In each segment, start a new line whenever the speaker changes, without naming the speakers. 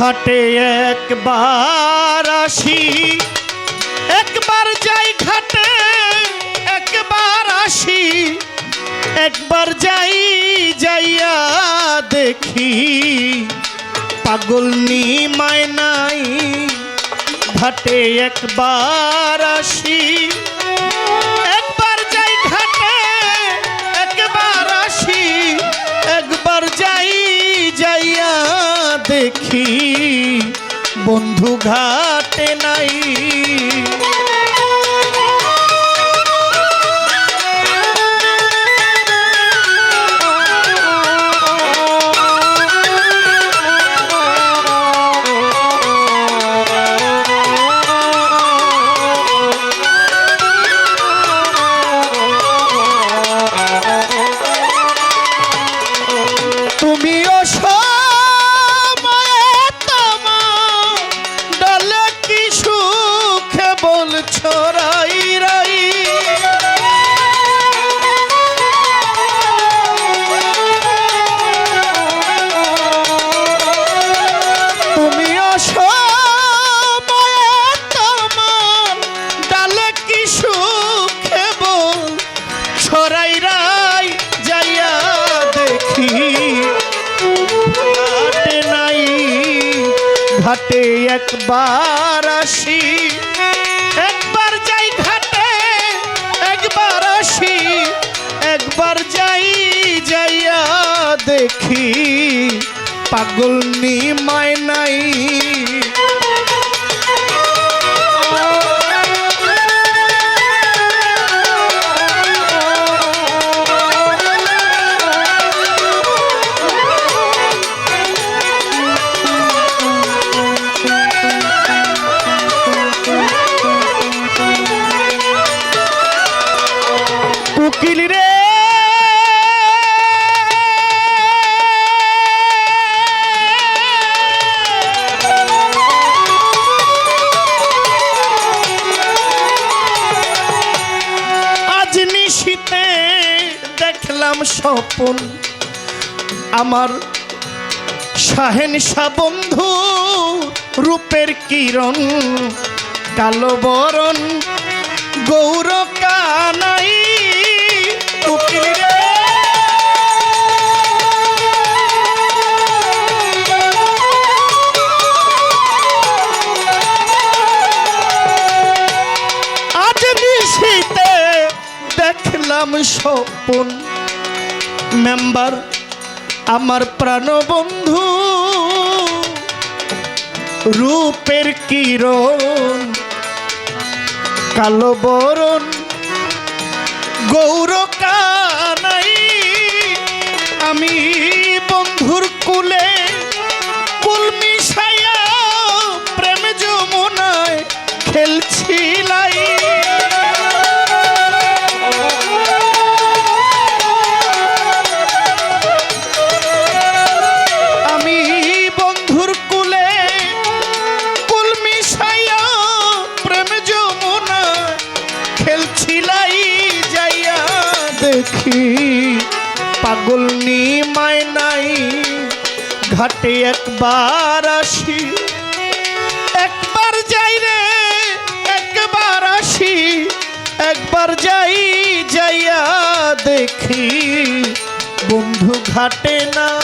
ঘাটে একবার আসি, একবার যাই ঘাটে, একবার আসি, একবার যাই যাইয়া দেখি, পাগল নি মায়নাই ঘাটে একবার আসি বন্ধু ঘাটে নাই। ঘাটে একবার আসি, একবার যাই ঘাটে, একবার আসি, একবার যাই, যাইয়া দেখি, পাগল নি মায় উকিল দেখলাম স্বপন। আমার শাহেনশা বন্ধু রূপের কিরণ, কালো বরণ, গৌর কানাই আজ নিশীতে দেখলাম স্বপন। মেম্বার আমার প্রাণবন্ধু রূপের কিরণ কালো বরণ গৌর দেখি। পাগল নি মায়নাই ঘাটে একবার আসি। একবার যাই রে, একবার আসি। একবার যাই, যাইয়া দেখি। বন্ধু ঘাটে না।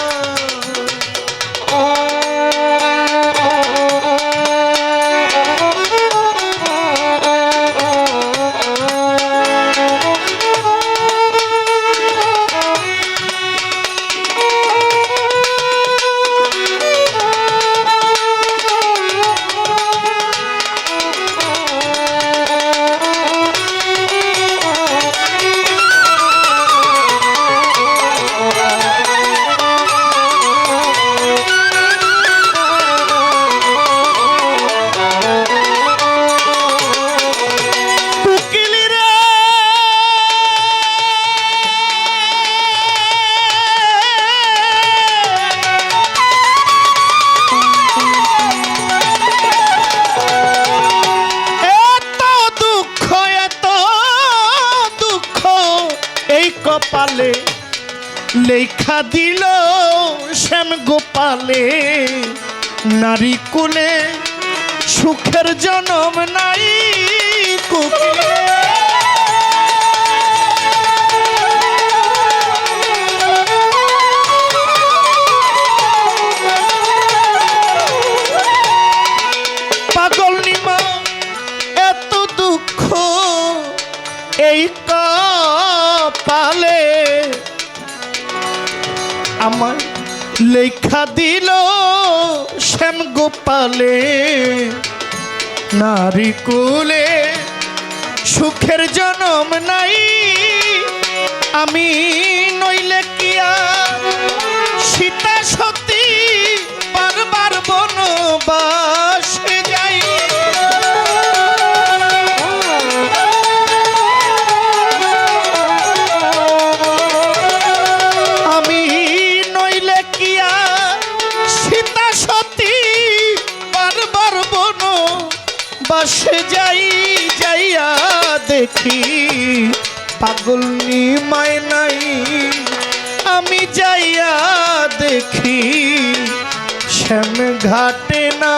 কপালে লেখা দিল শ্যাম গোপালে। নারী কুলে সুখের জনম নাই কুকিলে। আমার লেখা দিল শ্যাম গোপালে। নারী কুলে সুখের জনম নাই। আমি নইলে কিয়া বাসে যাই যাইয়া দেখি পাগল নিমায় নাই। আমি যাইয়া দেখি শ্যাম ঘাটে না।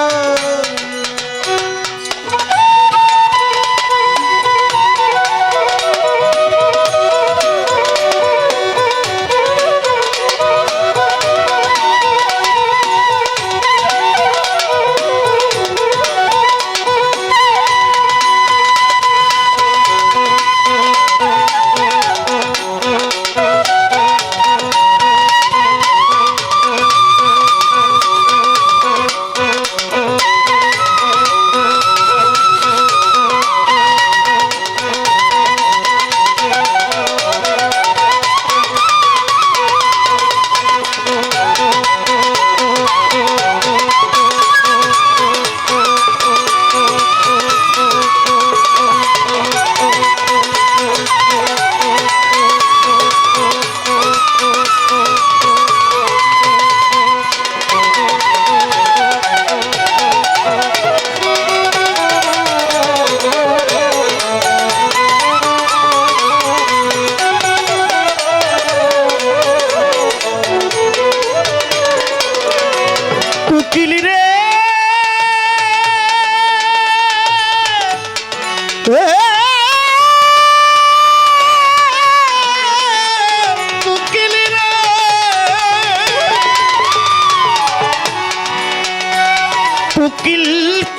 কুকিল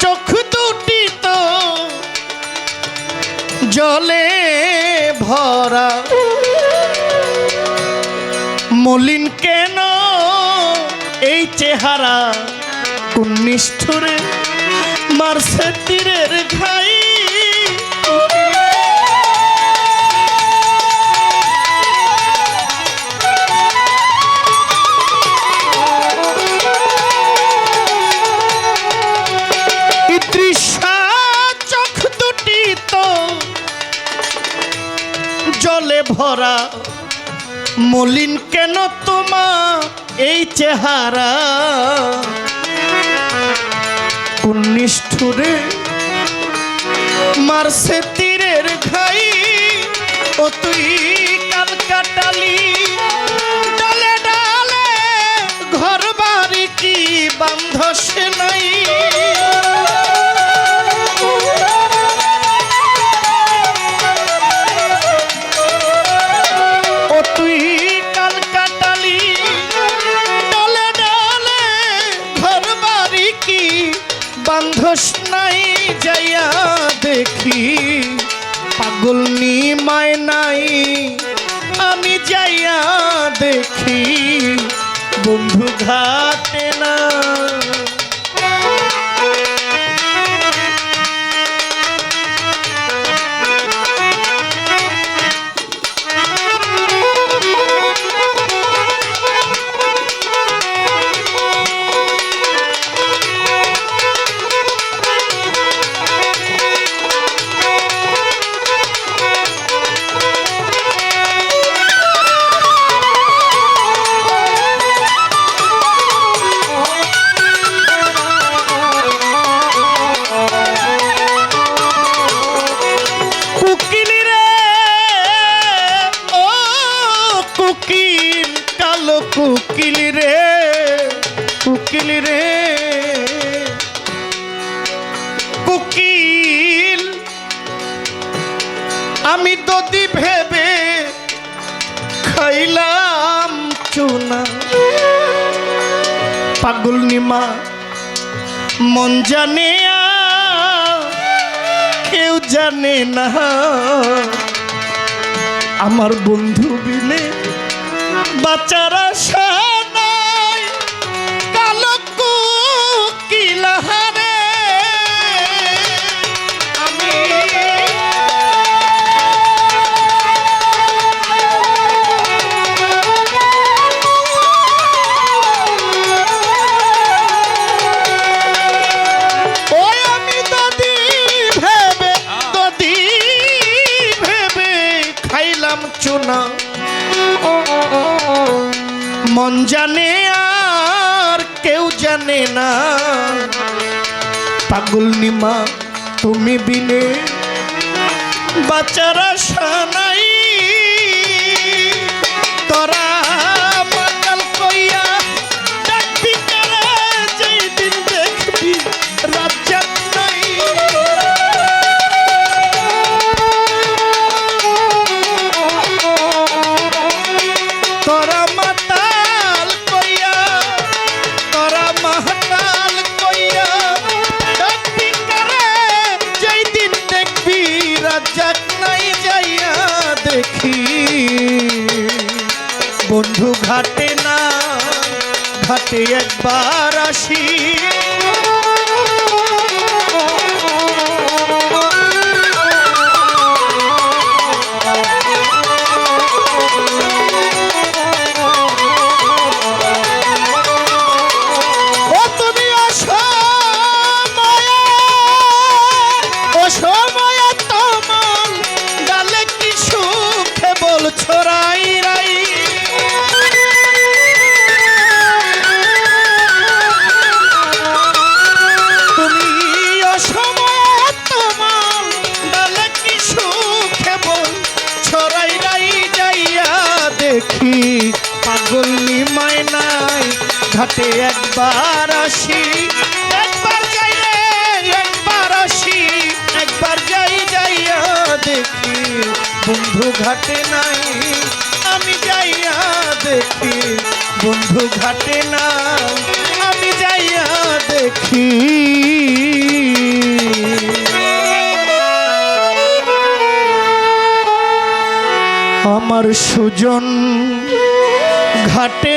চোখ দুটি তো জলে ভরা। মলিন কেন এই চেহারা? কোন নিষ্ঠুরে মারছে তীরের ঘাই। মলিন কেন তোমার এই চেহারা? কোন নিষ্ঠুরে মারছে তীরের ঘাই? ও তুই কাল কাটালি, ডালে ডালে ঘর বাড়ি কি বান্ধস? নাই যাইয়া দেখি পাগল নিমায় নাই। আমি যাইয়া দেখি বন্ধু ঘাটে পাগল নিমা মন জানে কেউ জানে না। আমার বন্ধু বিনে বাচ্চারা না। পাগল নিমা তুমি বিনে বাচ্চারা সানাই তোরা বন্ধু ঘাটে না। ঘাটে একবার আসি। পাগলি মায়নাই ঘাটে একবার আসি। একবার যাই রে, একবার আসি। একবার যাই, যাইয়া দেখি, বন্ধু ঘাটে নাই। আমি যাইয়া দেখি, বন্ধু ঘাটে না আমি যাইয়া দেখি। আমার সুজন ঘাটে